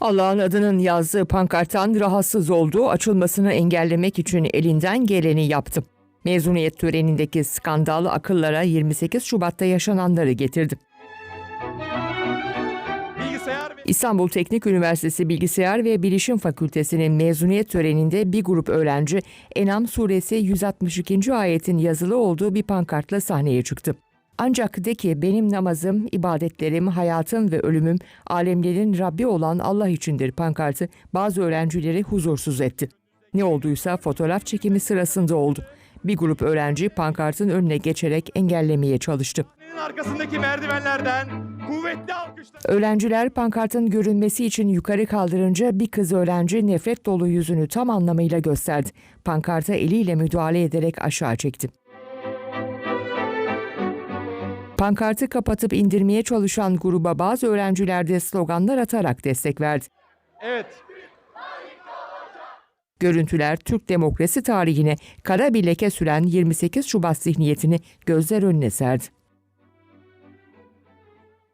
Allah'ın adının yazdığı pankarttan rahatsız olduğu açılmasını engellemek için elinden geleni yaptı. Mezuniyet törenindeki skandal akıllara 28 Şubat'ta yaşananları getirdi. İstanbul Teknik Üniversitesi Bilgisayar ve Bilişim Fakültesi'nin mezuniyet töreninde bir grup öğrenci Enam suresi 162. ayetin yazılı olduğu bir pankartla sahneye çıktı. Ancak de ki benim namazım, ibadetlerim, hayatım ve ölümüm alemlerin Rabbi olan Allah içindir pankartı bazı öğrencileri huzursuz etti. Ne olduysa fotoğraf çekimi sırasında oldu. Bir grup öğrenci pankartın önüne geçerek engellemeye çalıştı. arkasındaki merdivenlerden kuvvetli alkışlar. Öğrenciler pankartın görünmesi için yukarı kaldırınca bir kız öğrenci nefret dolu yüzünü tam anlamıyla gösterdi. Pankarta eliyle müdahale ederek aşağı çekti. Pankartı kapatıp indirmeye çalışan gruba bazı öğrenciler de sloganlar atarak destek verdi. Evet. Görüntüler Türk demokrasi tarihine kara bir leke süren 28 Şubat zihniyetini gözler önüne serdi.